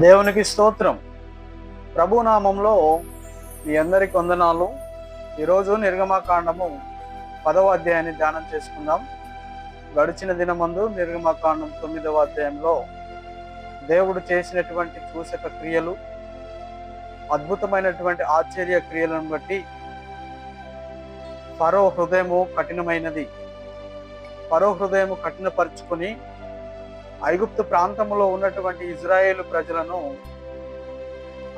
దేవునికి స్తోత్రం. ప్రభు నామంలో మీ అందరికి వందనాలు. ఈరోజు నిర్గమాకాండము పదవ అధ్యాయాన్ని ధ్యానం చేసుకుందాం. గడిచిన దినమందు నిర్గమాకాండం తొమ్మిదవ అధ్యాయంలో దేవుడు చేసినటువంటి చూసక క్రియలు అద్భుతమైనటువంటి ఆశ్చర్య క్రియలను బట్టి ఫరో హృదయము కఠినమైనది. ఫరో హృదయము కఠినపరుచుకొని ఐగుప్తు ప్రాంతంలో ఉన్నటువంటి ఇజ్రాయేల్ ప్రజలను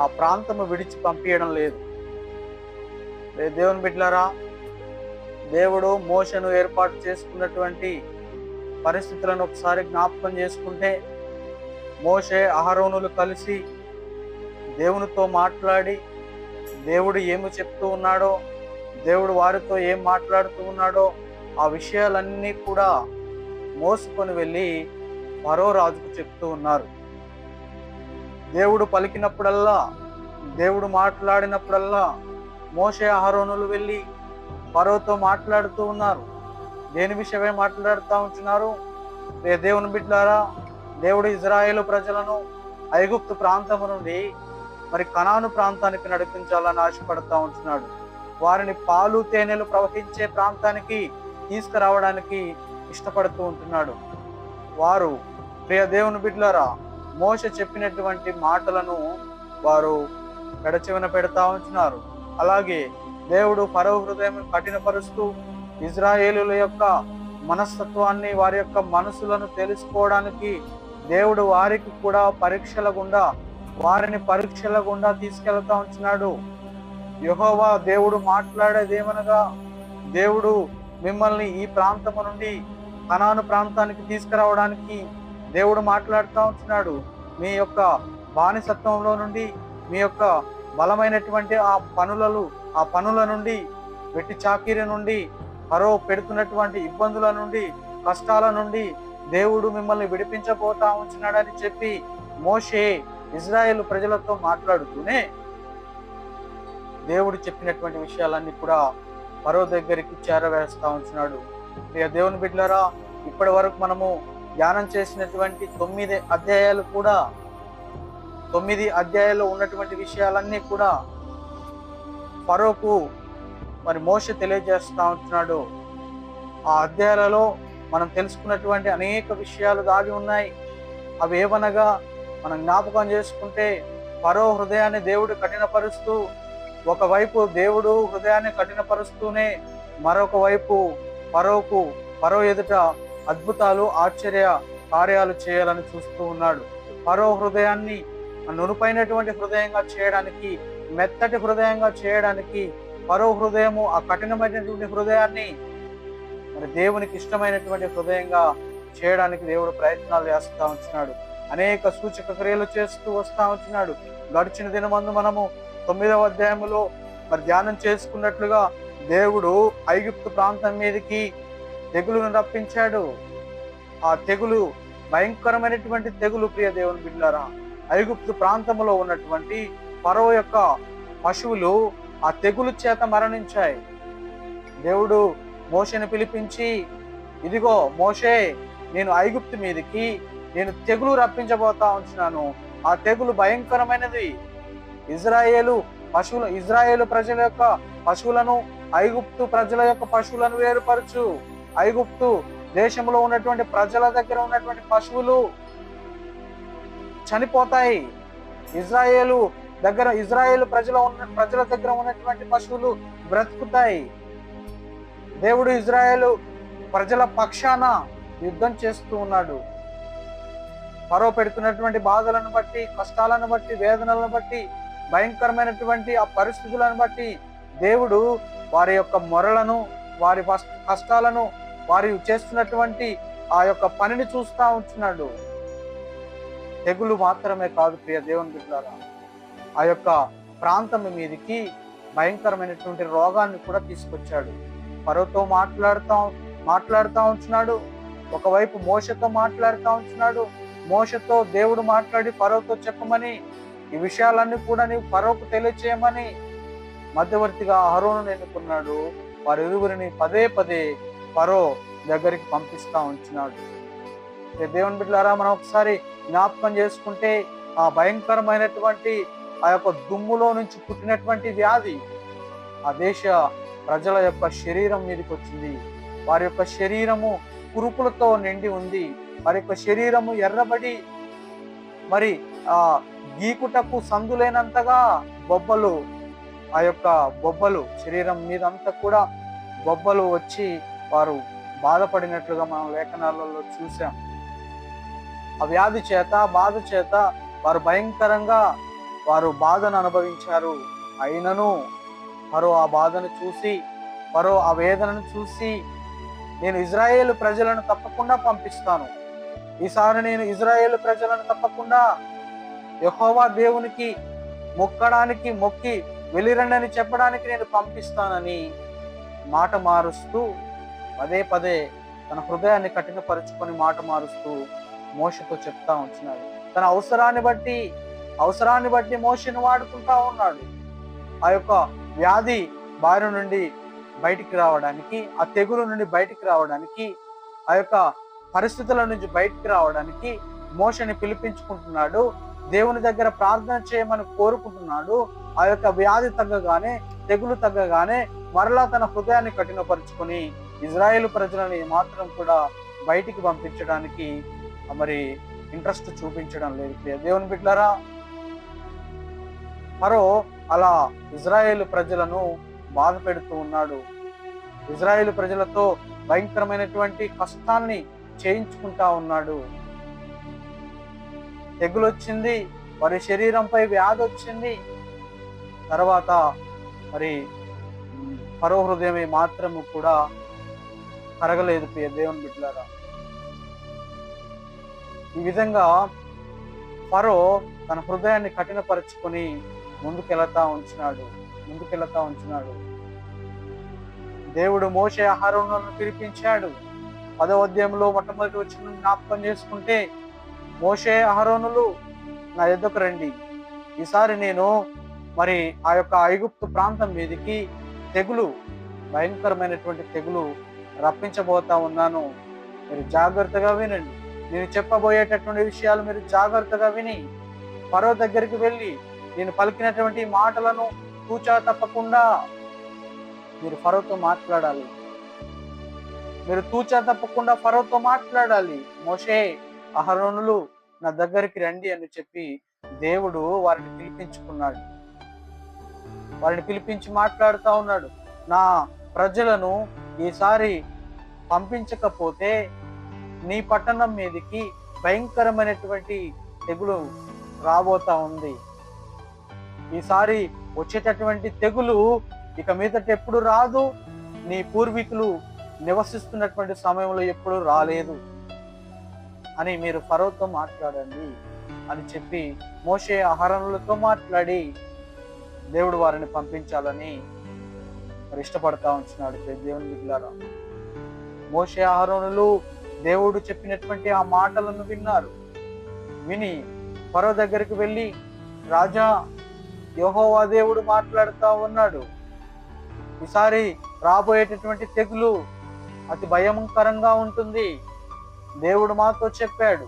ఆ ప్రాంతము విడిచి పంపించడం లేదు. రే దేవుని బిడ్డలారా దేవుడు మోషను ఏర్పాటు చేసుకున్నటువంటి పరిస్థితులను ఒకసారి జ్ఞాపకం చేసుకుంటే మోషే అహరోనులు కలిసి దేవునితో మాట్లాడి దేవుడు ఏమి చెప్తూ ఉన్నాడో దేవుడు వారితో ఏం మాట్లాడుతూ ఉన్నాడో ఆ విషయాలన్నీ కూడా మోసుకొని వెళ్ళి మరో రాజుకు చెప్తూ ఉన్నారు. దేవుడు పలికినప్పుడల్లా దేవుడు మాట్లాడినప్పుడల్లా మోసే ఆహరోనులు వెళ్ళి పరోతో మాట్లాడుతూ ఉన్నారు. దేని విషయమే మాట్లాడుతూ ఉంటున్నారు? రే దేవుని బిడ్డారా దేవుడు ఇజ్రాయేల్ ప్రజలను ఐగుప్తు ప్రాంతము నుండి మరి కనాను ప్రాంతానికి నడిపించాలని ఆశపడతా ఉంటున్నాడు. వారిని పాలు తేనెలు ప్రవహించే ప్రాంతానికి తీసుకురావడానికి ఇష్టపడుతూ ఉంటున్నాడు. వారు ప్రియ దేవుని బిడ్డలారా మోస చెప్పినటువంటి మాటలను వారు పెడచెవిన పెడతా ఉంటున్నారు అలాగే దేవుడు పరవ హృదయం కఠినపరుస్తూ ఇజ్రాయేలుల యొక్క మనస్తత్వాన్ని వారి యొక్క మనసులను తెలుసుకోవడానికి దేవుడు వారికి కూడా పరీక్షల గుండా వారిని పరీక్షల గుండా తీసుకెళ్తా ఉంటున్నాడు యహోవా దేవుడు మాట్లాడేదేమనగా దేవుడు మిమ్మల్ని ఈ ప్రాంతము నుండి కనాను ప్రాంతానికి తీసుకురావడానికి దేవుడు మాట్లాడుతూ ఉంటున్నాడు. మీ యొక్క బానిసత్వంలో నుండి మీ యొక్క బలమైనటువంటి ఆ పనులలో ఆ పనుల నుండి వెట్టి చాకిరి నుండి పరో పెడుతున్నటువంటి ఇబ్బందుల నుండి కష్టాల నుండి దేవుడు మిమ్మల్ని విడిపించబోతా ఉంటున్నాడని చెప్పి మోషే ఇజ్రాయెల్ ప్రజలతో మాట్లాడుతూనే దేవుడు చెప్పినటువంటి విషయాలన్నీ కూడా పరో దగ్గరికి చేరవేస్తా ఉంటున్నాడు. ఇక దేవుని బిడ్డలారా ఇప్పటి వరకు మనము ధ్యానం చేసినటువంటి తొమ్మిది అధ్యాయాలు కూడా తొమ్మిది అధ్యాయాల్లో ఉన్నటువంటి విషయాలన్నీ కూడా ఫరోకు మరి మోస తెలియజేస్తా ఉంటున్నాడు. ఆ అధ్యాయాలలో మనం తెలుసుకున్నటువంటి అనేక విషయాలు దాగి ఉన్నాయి. అవి ఏమనగా మనం జ్ఞాపకం చేసుకుంటే పరో హృదయాన్ని దేవుడు కఠినపరుస్తూ ఒకవైపు దేవుడు హృదయాన్ని కఠినపరుస్తూనే మరొక వైపు పరోకు పరో ఎదుట అద్భుతాలు ఆశ్చర్య కార్యాలు చేయాలని చూస్తూ ఉన్నాడు. ఫరో హృదయాన్ని నునుపైనటువంటి హృదయంగా చేయడానికి మెత్తటి హృదయంగా చేయడానికి ఫరో హృదయము ఆ కఠినమైనటువంటి హృదయాన్ని మరి దేవునికి ఇష్టమైనటువంటి హృదయంగా చేయడానికి దేవుడు ప్రయత్నాలు చేస్తూ ఉంటున్నాడు అనేక సూచక క్రియలు చేస్తూ వస్తూ ఉంటున్నాడు గడిచిన దినమందు మనము తొమ్మిదవ అధ్యాయంలో మరి ధ్యానం చేసుకున్నట్లుగా దేవుడు ఐగుప్తు ప్రాంతం మీదకి తెగులును రప్పించాడు. ఆ తెగులు భయంకరమైనటువంటి తెగులు ప్రియ దేవుని బిడ్డారా. ఐగుప్తు ప్రాంతంలో ఉన్నటువంటి పరవ యొక్క పశువులు ఆ తెగులు చేత మరణించాయి. దేవుడు మోషను పిలిపించి ఇదిగో మోషే నేను ఐగుప్తు మీదకి నేను తెగులు రప్పించబోతా ఉంటున్నాను ఆ తెగులు భయంకరమైనది. ఇజ్రాయేలు పశువులు ఇజ్రాయేలు ప్రజల యొక్క పశువులను ఐగుప్తు ప్రజల యొక్క పశువులను వేరుపరచు. ఐగుప్తు దేశంలో ఉన్నటువంటి ప్రజల దగ్గర ఉన్నటువంటి పశువులు చనిపోతాయి. ఇజ్రాయేలు దగ్గర ఇజ్రాయేల్ ప్రజల ఉన్న ప్రజల దగ్గర ఉన్నటువంటి పశువులు బ్రతుకుతాయి. దేవుడు ఇజ్రాయేలు ప్రజల పక్షాన యుద్ధం చేస్తూ ఉన్నాడు. పరో పెడుతున్నటువంటి బాధలను బట్టి కష్టాలను బట్టి వేదనలను బట్టి భయంకరమైనటువంటి ఆ పరిస్థితులను బట్టి దేవుడు వారి యొక్క మొరలను వారి కష్టాలను వారి చేస్తున్నటువంటి ఆ యొక్క పనిని చూస్తూ ఉంటున్నాడు. తెగులు మాత్రమే కాదు ప్రియ దేవుని బిడ్డారా. ఆ యొక్క ప్రాంతం మీదకి భయంకరమైనటువంటి రోగాన్ని కూడా తీసుకొచ్చాడు. పరోతో మాట్లాడుతా మాట్లాడుతూ ఉంటున్నాడు. ఒకవైపు మోసతో మాట్లాడుతూ ఉంటున్నాడు. మోసతో దేవుడు మాట్లాడి పరోతో చెప్పమని ఈ విషయాలన్నీ కూడా నీవు పరోకు తెలియచేయమని మధ్యవర్తిగా అహరోను ఎన్నుకున్నాడు. వారి ఇరువురిని పదే పదే పరో దగ్గరికి పంపిస్తా ఉంటున్నాడు. దేవుని బిడ్డలారా మనం ఒకసారి జ్ఞాపకం చేసుకుంటే ఆ భయంకరమైనటువంటి ఆ యొక్క దుమ్ములో నుంచి పుట్టినటువంటి వ్యాధి ఆ దేశ ప్రజల యొక్క శరీరం మీదకి వచ్చింది. వారి యొక్క శరీరము కురుపులతో నిండి ఉంది. వారి యొక్క శరీరము ఎర్రబడి మరి ఆ గీకుటకు సందులేనంతగా బొబ్బలు ఆ యొక్క బొబ్బలు శరీరం మీదంతా కూడా బొబ్బలు వచ్చి వారు బాధపడినట్లుగా మనం లేఖనాలలో చూసాం ఆ వ్యాధి చేత బాధ చేత వారు భయంకరంగా వారు బాధను అనుభవించారు. అయినను మరో ఆ బాధను చూసి మరో ఆ వేదనను చూసి నేను ఇజ్రాయేల్ ప్రజలను తప్పకుండా పంపిస్తాను. ఈసారి నేను ఇజ్రాయేల్ ప్రజలను తప్పకుండా యహోవా దేవునికి మొక్కడానికి మొక్కి వెళ్ళిరండని చెప్పడానికి నేను పంపిస్తానని మాట మారుస్తూ పదే పదే తన హృదయాన్ని కఠినపరుచుకొని మాట మారుస్తూ మోషతో చెప్తా ఉంటున్నాడు. తన అవసరాన్ని బట్టి అవసరాన్ని బట్టి మోషను వాడుకుంటా ఉన్నాడు. ఆ యొక్క వ్యాధి బారి నుండి బయటికి రావడానికి ఆ తెగులు నుండి బయటికి రావడానికి ఆ యొక్క పరిస్థితుల నుంచి బయటికి రావడానికి మోషని పిలిపించుకుంటున్నాడు. దేవుని దగ్గర ప్రార్థన చేయమని కోరుకుంటున్నాడు. ఆ యొక్క వ్యాధి తగ్గగానే తెగులు తగ్గగానే మరలా తన హృదయాన్ని కఠినపరుచుకొని ఇజ్రాయెల్ ప్రజలని మాత్రం కూడా బయటికి పంపించడానికి మరి ఇంట్రెస్ట్ చూపించడం లేదు. దేవుని బిడ్డారా మరో అలా ఇజ్రాయేల్ ప్రజలను బాధ పెడుతూ ఉన్నాడు. ఇజ్రాయేల్ ప్రజలతో భయంకరమైనటువంటి కష్టాన్ని చేయించుకుంటా ఉన్నాడు. తెగులొచ్చింది వారి శరీరంపై వ్యాధి వచ్చింది తర్వాత మరి ఉమ్, పరో హృదయమే మాత్రము కూడా కరగలేదు ప్రియ దేవుని బిడ్డలారా. ఈ విధంగా ఫరో తన హృదయాన్ని కఠినపరుచుకొని ముందుకెళతా ఉంచినాడు ముందుకెళతా ఉంచినాడు. దేవుడు మోసే ఆహారంలో పిలిపించాడు. పదవ అధ్యాయంలో మొట్టమొదటి వచ్చిన జ్ఞాపకం చేసుకుంటే మోసే అహరోనులు నా ఎద్దకు రండి. ఈసారి నేను మరి ఆ యొక్క ఐగుప్తు ప్రాంతం మీదకి తెగులు భయంకరమైనటువంటి తెగులు రప్పించబోతా ఉన్నాను. మీరు జాగ్రత్తగా వినండి. నేను చెప్పబోయేటటువంటి విషయాలు మీరు జాగ్రత్తగా విని పరో దగ్గరికి వెళ్ళి నేను పలికినటువంటి మాటలను తూచా తప్పకుండా మీరు ఫరోతో మాట్లాడాలి. మీరు తూచా తప్పకుండా ఫరోతో మాట్లాడాలి. మోషే అహరోనులు నా దగ్గరికి రండి అని చెప్పి దేవుడు వారిని పిలిపించుకున్నాడు. వారిని పిలిపించి మాట్లాడుతూ ఉన్నాడు. నా ప్రజలను ఈసారి పంపించకపోతే నీ పట్టణం మీదకి భయంకరమైనటువంటి తెగులు రాబోతా ఉంది. ఈసారి వచ్చేటటువంటి తెగులు ఇక మీదట ఎప్పుడు రాదు. నీ పూర్వీకులు నివసిస్తున్నటువంటి సమయంలో ఎప్పుడు రాలేదు అని మీరు ఫరోతో మాట్లాడండి అని చెప్పి మోషే ఆహారములతో మాట్లాడి దేవుడు వారిని పంపించాలని మరి ఇష్టపడతా ఉంటున్నాడు దేవుని బిడ్డలారా. మోషే ఆహారములు దేవుడు చెప్పినటువంటి ఆ మాటలను విన్నారు. విని పరో దగ్గరికి వెళ్ళి రాజా యహోవా దేవుడు మాట్లాడుతూ ఉన్నాడు. ఈసారి రాబోయేటటువంటి తెగులు అతి భయంకరంగా ఉంటుంది. దేవుడు మాతో చెప్పాడు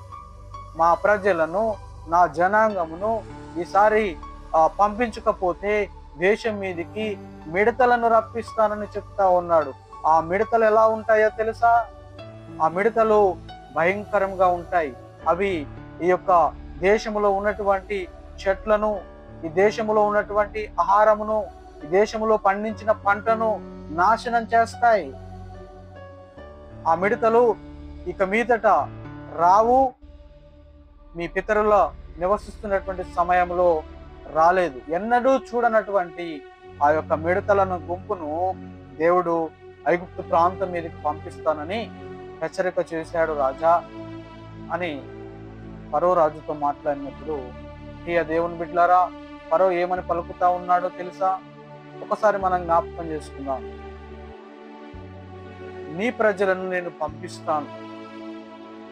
మా ప్రజలను నా జనాంగమును ఈసారి ఆ, పంపించకపోతే దేశం మీదికి మిడతలను రప్పిస్తానని చెప్తా ఉన్నాడు. ఆ మిడతలు ఎలా ఉంటాయో తెలుసా? ఆ మిడతలు భయంకరంగా ఉంటాయి. అవి ఈ యొక్క దేశంలో ఉన్నటువంటి చెట్లను ఈ దేశంలో ఉన్నటువంటి ఆహారమును ఈ దేశంలో పండించిన పంటను నాశనం చేస్తాయి. ఆ మిడతలు ఇక మీదట రావు మీ పితరుల నివసిస్తున్నటువంటి సమయంలో రాలేదు. ఎన్నడూ చూడనటువంటి ఆ యొక్క మిడతలను గుంపును దేవుడు ఐగుప్తు ప్రాంతం మీదకి పంపిస్తానని హెచ్చరిక చేశాడు రాజా అని పరో రాజుతో మాట్లాడినప్పుడు ప్రియ దేవుని బిడ్లారా పరో ఏమని పలుకుతా ఉన్నాడో తెలుసా? ఒకసారి మనం జ్ఞాపకం చేసుకుందాం. నీ ప్రజలను నేను పంపిస్తాను.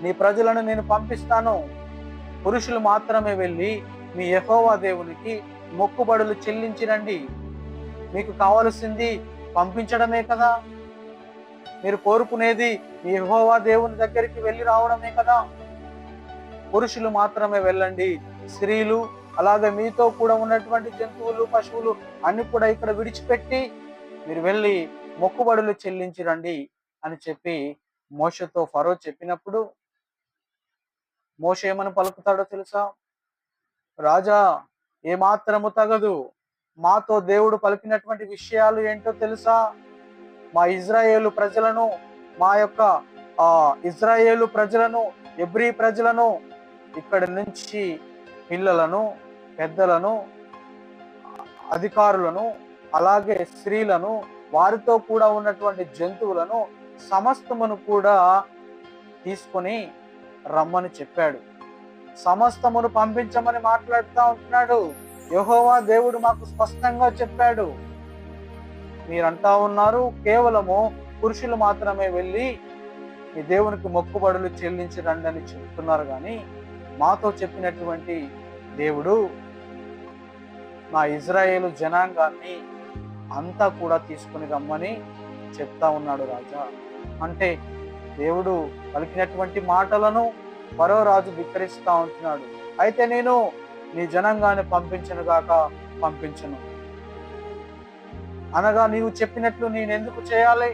నీ ప్రజలను నేను పంపిస్తాను. పురుషులు మాత్రమే వెళ్ళి మీ యహోవా దేవునికి మొక్కుబడులు చెల్లించినండి. మీకు కావలసింది పంపించడమే కదా. మీరు కోరుకునేది మీ యహోవా దేవుని దగ్గరికి వెళ్ళి రావడమే కదా. పురుషులు మాత్రమే వెళ్ళండి. స్త్రీలు అలాగే మీతో కూడా ఉన్నటువంటి జంతువులు పశువులు అన్ని కూడా ఇక్కడ విడిచిపెట్టి మీరు వెళ్ళి మొక్కుబడులు చెల్లించి రండి అని చెప్పి మోషతో ఫరో చెప్పినప్పుడు మోష ఏమని పలుకుతాడో తెలుసా? రాజా ఏమాత్రము తగదు. మాతో దేవుడు పలికినటువంటి విషయాలు ఏంటో తెలుసా? మా ఇజ్రాయేలు ప్రజలను మా యొక్క ఆ ఇజ్రాయేలు ప్రజలను ఎబ్రి ప్రజలను ఇక్కడి నుంచి పిల్లలను పెద్దలను అధికారులను అలాగే స్త్రీలను వారితో కూడా ఉన్నటువంటి జంతువులను సమస్తమును కూడా తీసుకొని రమ్మని చెప్పాడు. సమస్తమును పంపించమని మాట్లాడుతూ ఉంటున్నాడు. యహోవా దేవుడు మాకు స్పష్టంగా చెప్పాడు. మీరంటా ఉన్నారు కేవలము పురుషులు మాత్రమే వెళ్ళి మీ దేవునికి మొక్కుబడులు చెల్లించి రండి అని చెప్తున్నారు కానీ మాతో చెప్పినటువంటి దేవుడు నా ఇజ్రాయేలు జనాంగాన్ని అంతా కూడా తీసుకుని రమ్మని చెప్తా ఉన్నాడు రాజా. అంటే దేవుడు పలికినటువంటి మాటలను మరో రాజు ధిక్కరిస్తా ఉంటున్నాడు. అయితే నేను నీ జనాంగాన్ని పంపించను గాక పంపించను. అనగా నీవు చెప్పినట్లు నేను ఎందుకు చేయాలి?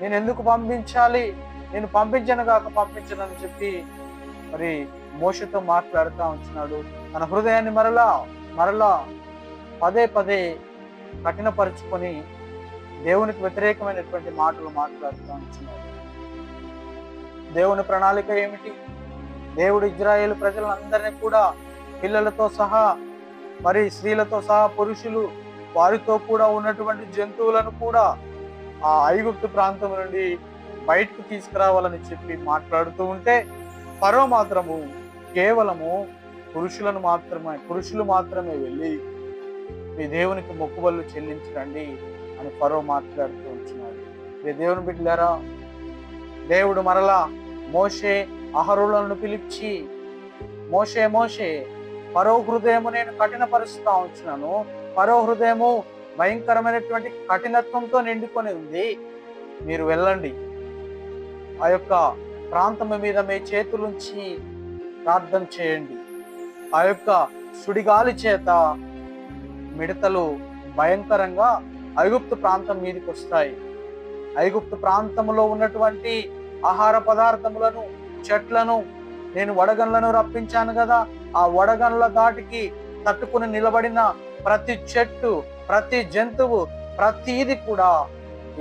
నేను ఎందుకు పంపించాలి? నేను పంపించను గాక పంపించను అని చెప్పి మరి మోషతో మాట్లాడుతూ ఉంటున్నాడు. తన హృదయాన్ని మరలా మరలా పదే పదే కఠినపరుచుకొని దేవునికి వ్యతిరేకమైనటువంటి మాటలు మాట్లాడుతూ ఉంటున్నాడు. దేవుని ప్రణాళిక ఏమిటి? దేవుడు ఇజ్రాయేల్ ప్రజలందరినీ కూడా పిల్లలతో సహా మరి స్త్రీలతో సహా పురుషులు వారితో కూడా ఉన్నటువంటి జంతువులను కూడా ఆ ఐగుప్తు ప్రాంతం నుండి బయటకు తీసుకురావాలని చెప్పి మాట్లాడుతూ ఉంటే పరో మాత్రము కేవలము పురుషులను మాత్రమే పురుషులు మాత్రమే వెళ్ళి మీ దేవునికి మొక్కుబళ్ళు చెల్లించరండి అని పరో మాట్లాడుతూ ఉంటున్నాడు. మీ దేవుని బిడ్డలారా దేవుడు మరలా మోషే అహరులను పిలిచి మోషే మోషే పరో హృదయము నేను కఠినపరుస్తా ఉంచున్నాను పరో హృదయము భయంకరమైనటువంటి కఠినత్వంతో నిండుకొని ఉంది. మీరు వెళ్ళండి. ఆ యొక్క ప్రాంతం మీద మీ చేతులుంచి ప్రార్థన చేయండి. ఆ యొక్క సుడిగాలి చేత మిడతలు భయంకరంగా ఐగుప్తు ప్రాంతం మీదకి వస్తాయి ఐగుప్తు ప్రాంతంలో ఉన్నటువంటి ఆహార పదార్థములను చెట్లను నేను వడగన్లను రప్పించాను కదా ఆ వడగన్ల దాటికి తట్టుకుని నిలబడిన ప్రతి చెట్టు ప్రతి జంతువు ప్రతిది కూడా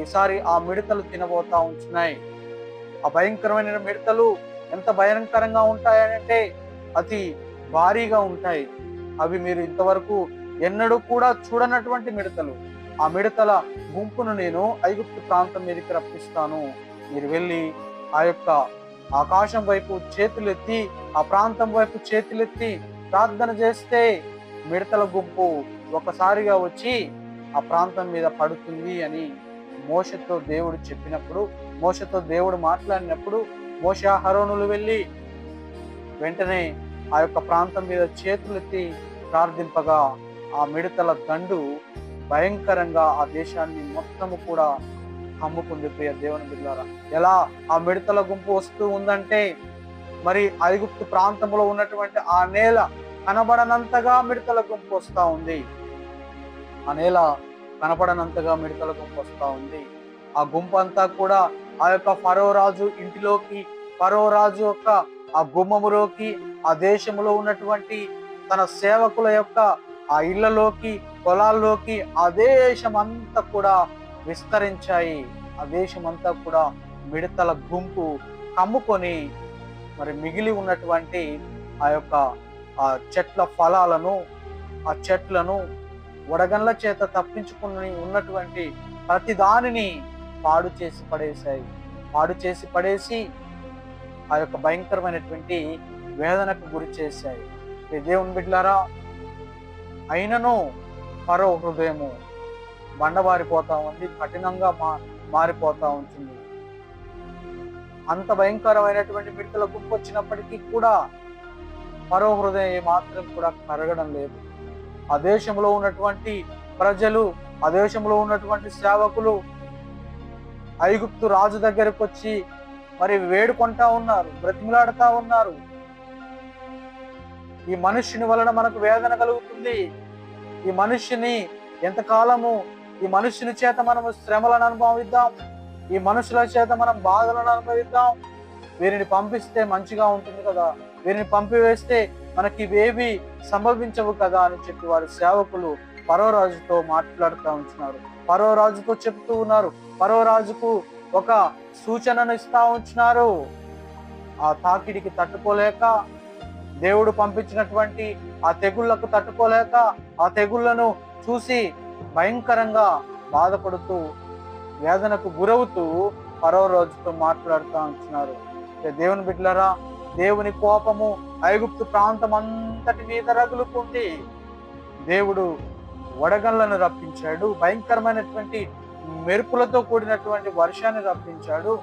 ఈసారి ఆ మిడతలు తినబోతా ఉంటున్నాయి ఆ భయంకరమైన మిడతలు ఎంత భయంకరంగా ఉంటాయనంటే అతి భారీగా ఉంటాయి. అవి మీరు ఇంతవరకు ఎన్నడూ కూడా చూడనటువంటి మిడతలు. ఆ మిడతల గుంపును నేను ఐగుప్తు ప్రాంతం మీదకి రప్పిస్తాను. మీరు వెళ్ళి ఆ యొక్క ఆకాశం వైపు చేతులెత్తి ఆ ప్రాంతం వైపు చేతులెత్తి ప్రార్థన చేస్తే మిడతల గుంపు ఒకసారిగా వచ్చి ఆ ప్రాంతం మీద పడుతుంది అని మోసతో దేవుడు చెప్పినప్పుడు మోసతో దేవుడు మాట్లాడినప్పుడు మోస హరోనులు వెళ్ళి వెంటనే ఆ యొక్క ప్రాంతం మీద చేతులెత్తి ప్రార్థింపగా ఆ మిడతల దండు భయంకరంగా ఆ దేశాన్ని మొత్తము కూడా కమ్ముకుంది ప్రియ దేవుని బిడ్డారా? ఎలా? ఆ మిడతల గుంపు వస్తూ ఉందంటే మరి ఐగుప్తు ప్రాంతంలో ఉన్నటువంటి ఆ నేల కనబడనంతగా మిడతల గుంపు వస్తూ ఉంది. ఆ నేల కనపడనంతగా మిడతల గుంపు వస్తూ ఉంది. ఆ గుంపు అంతా కూడా ఆ యొక్క ఫరో రాజు ఇంటిలోకి ఫరో రాజు యొక్క ఆ గుమ్మములోకి ఆ దేశంలో ఉన్నటువంటి తన సేవకుల యొక్క ఆ ఇళ్ళలోకి పొలాల్లోకి ఆ దేశం అంతా కూడా విస్తరించాయి. ఆ దేశమంతా కూడా మిడతల గుంపు కమ్ముకొని మరి మిగిలి ఉన్నటువంటి ఆ యొక్క ఆ చెట్ల ఫలాలను ఆ చెట్లను వడగండ్ల చేత తప్పించుకుని ఉన్నటువంటి ప్రతి దానిని పాడు చేసి పడేశాయి. పాడు చేసి పడేసి ఆ యొక్క భయంకరమైనటువంటి వేదనకు గురి చేశాయి. ఈ దేవుని బిడ్లారా అయినను పరో హృదయము. బండబారిపోతా ఉంది కఠినంగా మా మారిపోతా ఉంటుంది. అంత భయంకరమైనటువంటి మిడతల గుంపు వచ్చినప్పటికీ కూడా పరో హృదయం మాత్రం కూడా కరగడం లేదు. ఆ దేశంలో ఉన్నటువంటి ప్రజలు ఆ దేశంలో ఉన్నటువంటి సేవకులు ఐగుప్తు రాజు దగ్గరకు వచ్చి మరి వేడుకుంటా ఉన్నారు బ్రతిమలాడుతా ఉన్నారు. ఈ మనుష్యుని వలన మనకు వేదన కలుగుతుంది. ఈ మనుష్యుని ఎంతకాలము ఈ మనుషుని చేత మనము శ్రమలను అనుభవిద్దాం. ఈ మనుషుల చేత మనం బాధలను అనుభవిద్దాం. వీరిని పంపిస్తే మంచిగా ఉంటుంది కదా. వీరిని పంపివేస్తే మనకి ఇవేవి సంభవించవు కదా అని చెప్పి వారి సేవకులు పరోరాజుతో మాట్లాడుతూ ఉంటున్నారు. పరోరాజుతో చెప్తూ ఉన్నారు. పరోరాజుకు ఒక సూచనను ఇస్తా ఉంటున్నారు. ఆ తాకిడికి తట్టుకోలేక దేవుడు పంపించినటువంటి ఆ తెగుళ్ళకు తట్టుకోలేక ఆ తెగుళ్ళను చూసి భయంకరంగా బాధపడుతూ వేదనకు గురవుతూ పరో రోజుతో మాట్లాడుతూ ఉంటున్నారు. దేవుని బిడ్డలరా దేవుని కోపము ఐగుప్తు ప్రాంతం అంతటి మీద రగులుకుంది. దేవుడు వడగళ్ళను రప్పించాడు భయంకరమైనటువంటి మెరుపులతో కూడినటువంటి వర్షాన్ని రప్పించాడు.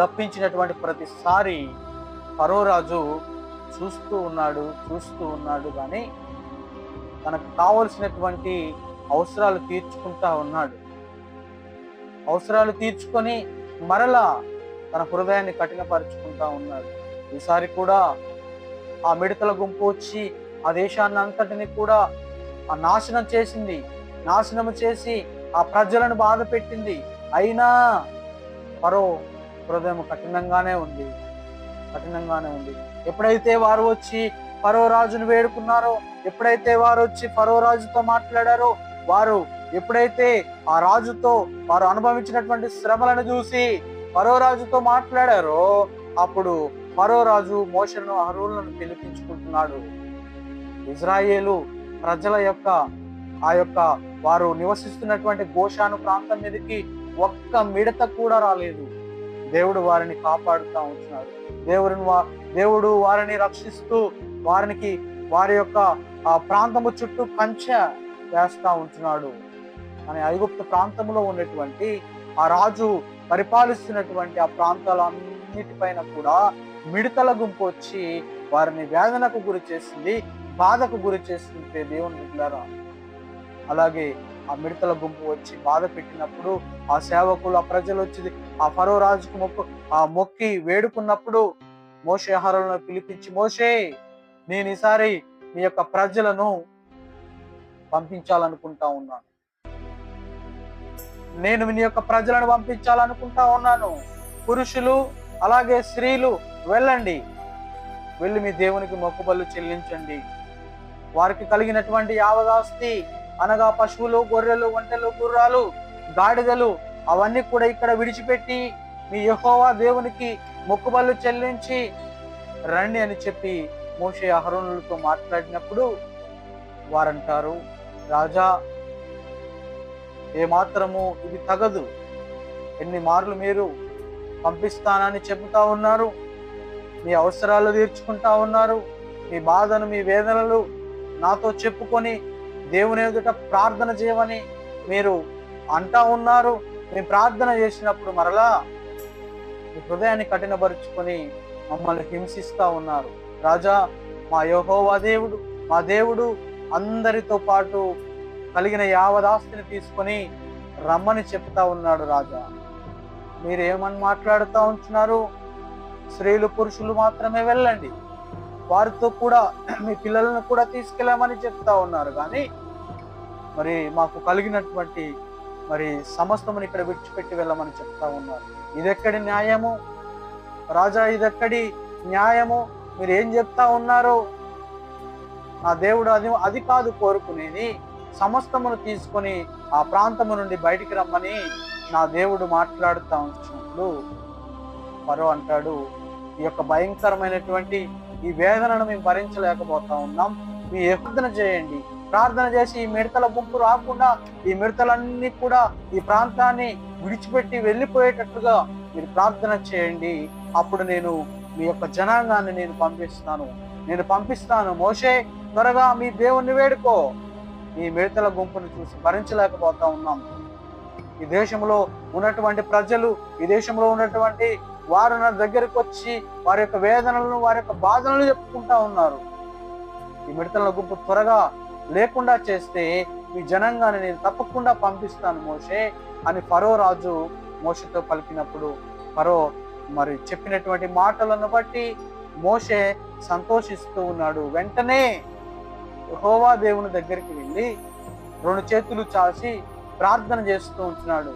రప్పించినటువంటి ప్రతిసారి పరోరాజు చూస్తూ ఉన్నాడు చూస్తూ ఉన్నాడు కానీ తనకు కావలసినటువంటి అవసరాలు తీర్చుకుంటా ఉన్నాడు. అవసరాలు తీర్చుకొని మరలా తన హృదయాన్ని కఠినపరుచుకుంటా ఉన్నాడు. ఈసారి కూడా ఆ మిడతల గుంపు వచ్చి ఆ దేశాన్ని అంతటిని కూడా ఆ నాశనం చేసింది. నాశనం చేసి ఆ ప్రజలను బాధ పెట్టింది. అయినా పరో హృదయం కఠినంగానే ఉంది. కఠినంగానే ఉంది. ఎప్పుడైతే వారు వచ్చి ఫరో రాజును వేడుకున్నారో ఎప్పుడైతే వారు వచ్చి ఫరో రాజుతో మాట్లాడారో వారు ఎప్పుడైతే ఆ రాజుతో వారు అనుభవించినటువంటి శ్రమలను చూసి ఫరో రాజుతో మాట్లాడారో అప్పుడు ఫరో రాజు మోషను అహరోలను పిలిపించుకుంటున్నాడు. ఇజ్రాయేలు ప్రజల యొక్క ఆ యొక్క వారు నివసిస్తున్నటువంటి గోషాను ప్రాంతం మీదకి ఒక్క మిడత కూడా రాలేదు. దేవుడు వారిని కాపాడుతూ ఉంటున్నాడు. దేవుడిని వా దేవుడు వారిని రక్షిస్తూ వారికి వారి యొక్క ఆ ప్రాంతము చుట్టూ కంచె వేస్తా ఉంటున్నాడు. అని ఐగుప్తు ప్రాంతంలో ఉన్నటువంటి ఆ రాజు పరిపాలిస్తున్నటువంటి ఆ ప్రాంతాలన్నిటిపైన కూడా మిడతల గుంపు వచ్చి వారిని వేదనకు గురి చేసింది బాధకు గురి చేసింది దేవుని బిడ్డారా. అలాగే ఆ మిడతల గుంపు వచ్చి బాధ పెట్టినప్పుడు ఆ సేవకులు ఆ ప్రజలు వచ్చి ఆ ఫరో రాజుకు మొక్కు ఆ మొక్కి వేడుకున్నప్పుడు మోషే ఆహారంలో పిలిపించి మోషే నేను ఈసారి మీ యొక్క ప్రజలను పంపించాలనుకుంటా ఉన్నాను. నేను మీ యొక్క ప్రజలను పంపించాలనుకుంటా ఉన్నాను. పురుషులు అలాగే స్త్రీలు వెళ్ళండి. వెళ్ళి మీ దేవునికి మొక్కుబళ్ళు చెల్లించండి. వారికి కలిగినటువంటి యావదాస్తి అనగా పశువులు గొర్రెలు ఒంటెలు గుర్రాలు గాడిదలు అవన్నీ కూడా ఇక్కడ విడిచిపెట్టి మీ యహోవా దేవునికి మొక్కుబళ్ళు చెల్లించి రండి అని చెప్పి మోషే అహరోనులతో మాట్లాడినప్పుడు వారంటారు రాజా ఏమాత్రము ఇది తగదు. ఎన్ని మార్లు మీరు పంపిస్తానని చెబుతా ఉన్నారు మీ అవసరాలు తీర్చుకుంటా ఉన్నారు మీ బాధను మీ వేదనలు నాతో చెప్పుకొని దేవుని ఎదుట ప్రార్థన చేయమని మీరు అంటా ఉన్నారు. మీ ప్రార్థన చేసినప్పుడు మరలా మీ హృదయాన్ని కఠినపరుచుకొని మమ్మల్ని హింసిస్తూ ఉన్నారు. రాజా మా యహోవా దేవుడు మా దేవుడు అందరితో పాటు కలిగిన యావదాస్తిని తీసుకొని రమ్మని చెప్తా ఉన్నాడు రాజా. మీరేమని మాట్లాడుతూ ఉంటున్నారు స్త్రీలు పురుషులు మాత్రమే వెళ్ళండి. వారితో కూడా మీ పిల్లలను కూడా తీసుకెళ్ళమని చెప్తా ఉన్నారు. కానీ మరి మాకు కలిగినటువంటి మరి సమస్తముని ఇక్కడ విడిచిపెట్టి వెళ్ళమని చెప్తా ఉన్నారు. ఇదెక్కడి న్యాయము? రాజా ఇదెక్కడి న్యాయము? మీరు ఏం చెప్తా ఉన్నారు? నా దేవుడు అది అది కాదు కోరుకునేది. సమస్తమును తీసుకొని ఆ ప్రాంతము నుండి బయటికి రమ్మని నా దేవుడు మాట్లాడుతా ఉంచినప్పుడు పరో అంటాడు ఈ యొక్క భయంకరమైనటువంటి ఈ వేదనను మేము భరించలేకపోతా ఉన్నాం. మీ ప్రార్థన చేయండి. ప్రార్థన చేసి ఈ మిడతల గుంపు రాకుండా ఈ మిడతలన్నీ కూడా ఈ ప్రాంతాన్ని విడిచిపెట్టి వెళ్ళిపోయేటట్లుగా మీరు ప్రార్థన చేయండి. అప్పుడు నేను మీ యొక్క జనాంగాన్ని నేను పంపిస్తాను నేను పంపిస్తాను మోషే త్వరగా మీ దేవుణ్ణి వేడుకో. ఈ మిడతల గుంపును చూసి భరించలేకపోతా ఉన్నాం. ఈ దేశంలో ఉన్నటువంటి ప్రజలు ఈ దేశంలో ఉన్నటువంటి వారు నా దగ్గరికి వచ్చి వారి యొక్క వేదనలను వారి యొక్క బాధలను చెప్పుకుంటా ఉన్నారు. ఈ మిడతల గుంపు త్వరగా లేకుండా చేస్తే ఈ జనాంగాన్ని నేను తప్పకుండా పంపిస్తాను మోషే అని ఫరో రాజు మోషతో పలికినప్పుడు ఫరో మరి చెప్పినటువంటి మాటలను బట్టి మోషే సంతోషిస్తూ ఉన్నాడు. వెంటనే హోవా దేవుని దగ్గరికి వెళ్ళి రెండు చేతులు చాచి ప్రార్థన చేస్తూ ఉంటున్నాడు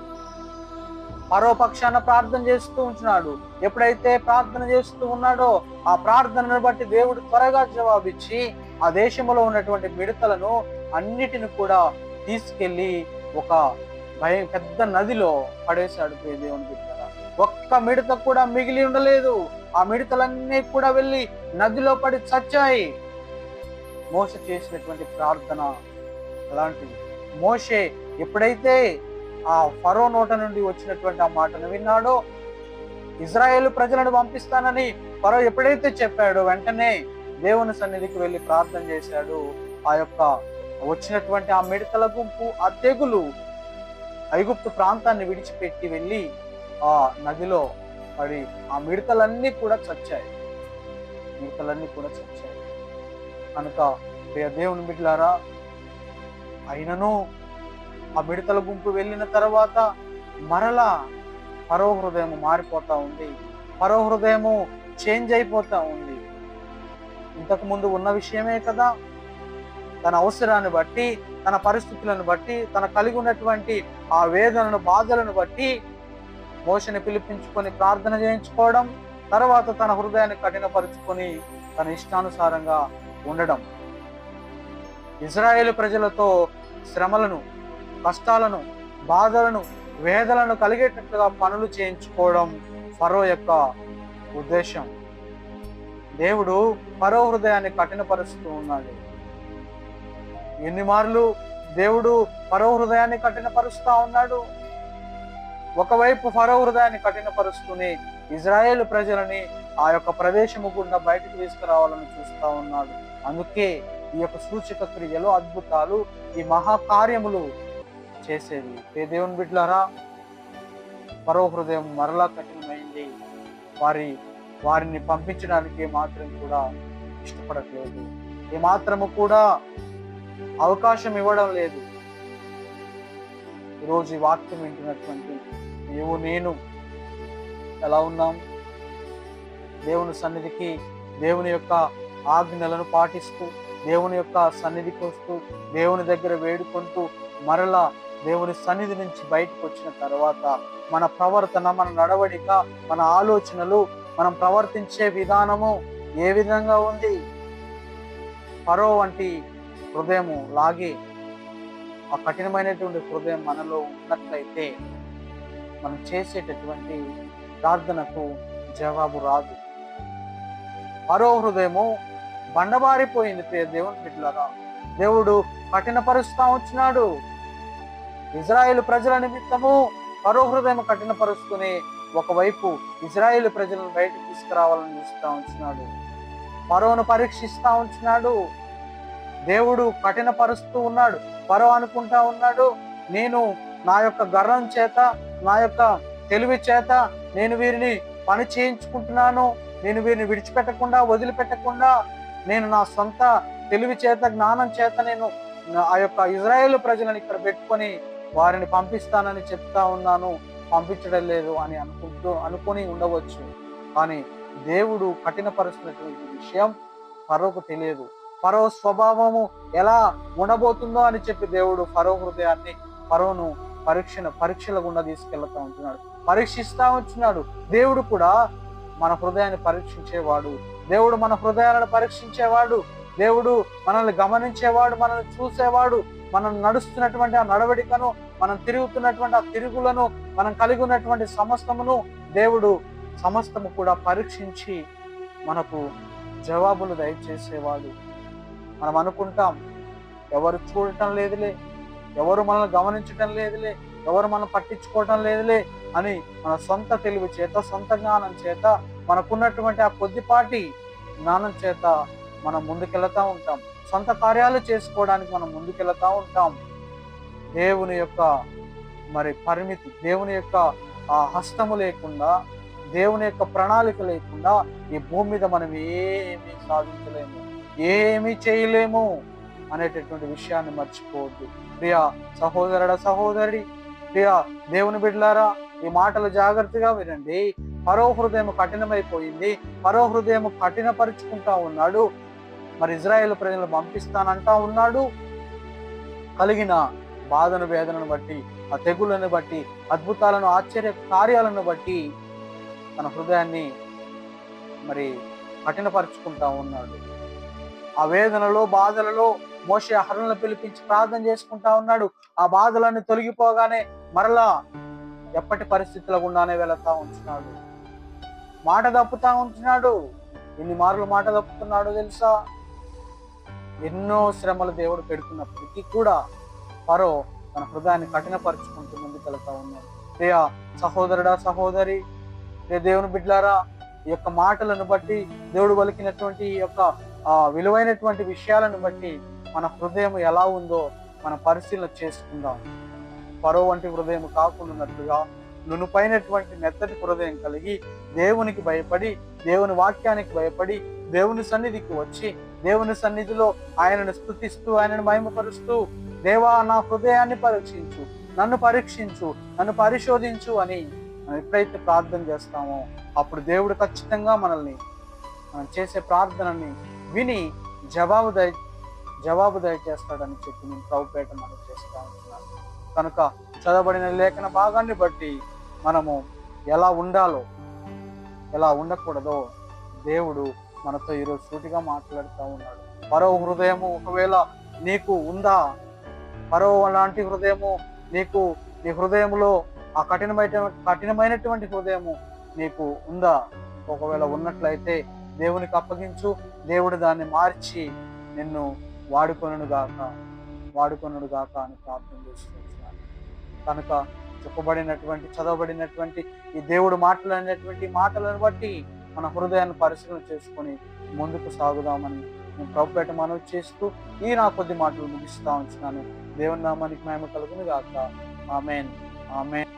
పరోపక్షాన ప్రార్థన చేస్తూ ఉంటున్నాడు ఎప్పుడైతే ప్రార్థన చేస్తూ ఉన్నాడో ఆ ప్రార్థనను బట్టి దేవుడు త్వరగా జవాబిచ్చి ఆ దేశంలో ఉన్నటువంటి మిడతలను అన్నిటిని కూడా తీసుకెళ్ళి ఒక భయం పెద్ద నదిలో పడేశాడు దేవుని ఒక్క మిడత కూడా మిగిలి ఉండలేదు. ఆ మిడతలన్నీ కూడా వెళ్ళి నదిలో పడి చచ్చాయి. మోస చేసినటువంటి ప్రార్థన అలాంటిది. మోషే ఎప్పుడైతే ఆ ఫరో నోట నుండి వచ్చినటువంటి ఆ మాటను విన్నాడో ఇజ్రాయేల్ ప్రజలను పంపిస్తానని ఫరో ఎప్పుడైతే చెప్పాడో వెంటనే దేవుని సన్నిధికి వెళ్ళి ప్రార్థన చేశాడు. ఆ యొక్క వచ్చినటువంటి ఆ మిడతల గుంపు ఆ తెగులు ఐగుప్తు ప్రాంతాన్ని విడిచిపెట్టి వెళ్ళి ఆ నదిలో పడి ఆ మిడతలన్నీ కూడా చచ్చాయి. మిడతలన్నీ కూడా చచ్చాయి. కనుక దేవుని బిడ్డలారా అయినను ఆ మిడతల గుంపు వెళ్ళిన తర్వాత మరలా పరో హృదయం మారిపోతా ఉంది. పరో హృదయము చేంజ్ అయిపోతా ఉంది. ఇంతకు ముందు ఉన్న విషయమే కదా. తన అవసరాన్ని బట్టి తన పరిస్థితులను బట్టి తన కలిగి ఉన్నటువంటి ఆ వేదనను బాధలను బట్టి మోషని పిలిపించుకొని ప్రార్థన చేయించుకోవడం తర్వాత తన హృదయాన్ని కఠినపరుచుకొని తన ఇష్టానుసారంగా ఉండడం. ఇజ్రాయేల్ ప్రజలతో శ్రమలను కష్టాలను బాధలను వేదలను కలిగేటట్లుగా పనులు చేయించుకోవడం ఫరో యొక్క ఉద్దేశం దేవుడు ఫరో హృదయాన్ని కఠినపరుస్తూ ఉన్నాడు. ఎన్ని మార్లు దేవుడు పరో హృదయాన్ని కఠినపరుస్తా ఉన్నాడు? ఒకవైపు ఫరో హృదయాన్ని కఠినపరుస్తూనే ఇజ్రాయేల్ ప్రజలని ఆ యొక్క ప్రదేశము గుండా బయటకు తీసుకురావాలని చూస్తూ ఉన్నాడు. అందుకే ఈ యొక్క సూచక క్రియలు అద్భుతాలు ఈ మహాకార్యములు చేసేది ఏ దేవుని బిడ్లారా పరో హృదయం మరలా కఠినమైంది. వారి వారిని పంపించడానికి మాత్రం కూడా ఇష్టపడట్లేదు. ఏ మాత్రము కూడా అవకాశం ఇవ్వడం లేదు. ఈరోజు ఈ వాక్యం వింటున్నటువంటి నీవు నేను ఎలా ఉన్నాం? దేవుని సన్నిధికి దేవుని యొక్క ఆజ్ఞలను పాటిస్తూ దేవుని యొక్క సన్నిధికి వస్తూ దేవుని దగ్గర వేడుకుంటూ మరలా దేవుని సన్నిధి నుంచి బయటకు వచ్చిన తర్వాత మన ప్రవర్తన మన నడవడిక మన ఆలోచనలు మనం ప్రవర్తించే విధానము ఏ విధంగా ఉంది? పరో వంటి హృదయము లాగి ఆ కఠినమైనటువంటి హృదయం మనలో ఉన్నట్లయితే మనం చేసేటటువంటి ప్రార్థనకు జవాబు రాదు. మరో హృదయము బండబారిపోయింది ప్రియ దేవుని బిడ్డలారా. దేవుడు కఠినపరుస్తా వచ్చినాడు. ఇజ్రాయేల్ ప్రజల నిమిత్తము మరో హృదయం కఠినపరుస్తూనే ఒకవైపు ఇజ్రాయేల్ ప్రజలను బయటకు తీసుకురావాలని చూస్తూ ఉంచినాడు. పరోను పరీక్షిస్తూ ఉంచినాడు. దేవుడు కఠినపరుస్తూ ఉన్నాడు. పరో అనుకుంటా ఉన్నాడు. నేను నా యొక్క గర్వం చేత నా యొక్క తెలివి చేత నేను వీరిని పని చేయించుకుంటున్నాను. నేను వీరిని విడిచిపెట్టకుండా వదిలిపెట్టకుండా నేను నా సొంత తెలివి చేత జ్ఞానం చేత నేను నా- ఆ యొక్క ఇజ్రాయేల్ ప్రజలను ఇక్కడ పెట్టుకొని వారిని పంపిస్తానని చెప్తా ఉన్నాను. పంపించడం లేదు అని అనుకుంటూ అనుకొని ఉండవచ్చు. కానీ దేవుడు కఠినపరుస్తున్నటువంటి విషయం ఫరోకు తెలియదు. ఫరో స్వభావము ఎలా ఉండబోతుందో అని చెప్పి దేవుడు ఫరో హృదయాన్ని ఫరోను పరీక్షను పరీక్షల గుండా తీసుకెళ్తా ఉంటున్నాడు. పరీక్షిస్తా ఉంటున్నాడు. దేవుడు కూడా మన హృదయాన్ని పరీక్షించేవాడు. దేవుడు మన హృదయాలను పరీక్షించేవాడు. దేవుడు మనల్ని గమనించేవాడు మనల్ని చూసేవాడు. మనం నడుస్తున్నటువంటి ఆ నడవడికను మనం తిరుగుతున్నటువంటి ఆ తిరుగులను మనం కలిగి ఉన్నటువంటి సమస్తమును దేవుడు సమస్తము కూడా పరీక్షించి మనకు జవాబులు దయచేసేవాడు. మనం అనుకుంటాం ఎవరు చూడటం లేదులే. ఎవరు మనల్ని గమనించటం లేదులే ఎవరు మనం పట్టించుకోవటం లేదులే అని మన సొంత తెలివి చేత సొంత జ్ఞానం చేత మనకున్నటువంటి ఆ కొద్దిపాటి జ్ఞానం చేత మనం ముందుకెళ్తా ఉంటాం. సొంత కార్యాలు చేసుకోవడానికి మనం ముందుకెళ్తా ఉంటాం. దేవుని యొక్క మరి పరిమితి దేవుని యొక్క ఆ హస్తము లేకుండా దేవుని యొక్క ప్రణాళిక లేకుండా ఈ భూమి మీద మనం ఏమీ సాధించలేము ఏమీ చేయలేము. అనేటటువంటి విషయాన్ని మర్చిపోవద్దు. ప్రియా సహోదరుడ సహోదరి ప్రియా దేవుని బిడ్డలారా ఈ మాటలు జాగ్రత్తగా వినండి. పరో హృదయం కఠినమైపోయింది. పరో హృదయం కఠినపరుచుకుంటా ఉన్నాడు. మరి ఇజ్రాయేల్ ప్రజలను పంపిస్తానంటా ఉన్నాడు. కలిగిన బాధను వేదనను బట్టి ఆ తెగులను బట్టి అద్భుతాలను ఆశ్చర్య కార్యాలను బట్టి తన హృదయాన్ని మరి కఠినపరుచుకుంటా ఉన్నాడు. ఆ వేదనలో బాధలలో మోషే హరణను పిలిపించి ప్రార్థన చేసుకుంటా ఉన్నాడు. ఆ బాధలన్నీ తొలగిపోగానే మరలా ఎప్పటి పరిస్థితుల గుండానే వెళతా ఉంటున్నాడు. మాట తప్పుతా ఉంటున్నాడు. ఎన్ని మార్లు మాట తప్పుతున్నాడో తెలుసా? ఎన్నో శ్రమలు దేవుడు పెడుతున్నప్పటికీ కూడా పరో తన హృదయాన్ని కఠినపరుచుకుంటూ ముందుకు వెళ్తా ఉన్నాడు. ప్రియ సహోదరుడా సహోదరి ప్రియ దేవుని బిడ్లారా ఈ యొక్క మాటలను బట్టి దేవుడు పలికినటువంటి ఈ యొక్క ఆ, విలువైనటువంటి విషయాలను బట్టి మన హృదయం ఎలా ఉందో మన పరిశీలన చేసుకుందాం. పరో వంటి హృదయం కాకుండా నునుపైనటువంటి మెత్తటి హృదయం కలిగి దేవునికి భయపడి దేవుని వాక్యానికి భయపడి దేవుని సన్నిధికి వచ్చి దేవుని సన్నిధిలో ఆయనను స్థుతిస్తూ ఆయనను మహిమపరుస్తూ దేవా నా హృదయాన్ని పరీక్షించు నన్ను పరీక్షించు నన్ను పరిశోధించు అని మనం ఎప్పుడైతే ప్రార్థన చేస్తామో అప్పుడు దేవుడు ఖచ్చితంగా మనల్ని మనం చేసే ప్రార్థనని విని జవాబు జవాబు దయచేస్తాడని చెప్పి నేను ప్రభుపేట మనం చేస్తా ఉంటున్నాను కనుక చదవబడిన లేఖన భాగాన్ని బట్టి మనము ఎలా ఉండాలో ఎలా ఉండకూడదో దేవుడు మనతో ఈరోజు సూటిగా మాట్లాడుతూ ఉన్నాడు. పరో హృదయము ఒకవేళ నీకు ఉందా? పరో లాంటి హృదయము నీకు నీ హృదయంలో ఆ కఠినమైన కఠినమైనటువంటి హృదయము నీకు ఉందా? ఒకవేళ ఉన్నట్లయితే దేవునికి అప్పగించు దేవుడు దాన్ని మార్చి నిన్ను వాడుకొనుడు గాక వాడుకొనుడు గాక అని ప్రార్థన చేసుకుంటున్నాను కనుక చెప్పబడినటువంటి చదవబడినటువంటి ఈ దేవుడు మాట్లాడినటువంటి మాటలను బట్టి మన హృదయాన్ని పరిశీలన చేసుకొని ముందుకు సాగుదామని నేను ప్రభుపేట మనవి చేస్తూ ఈ నా కొద్ది మాటలు ముగిస్తా ఉంచున్నాను. దేవుని నామానికి మేము కలుగును గాక ఆమెన్. ఆమెన్.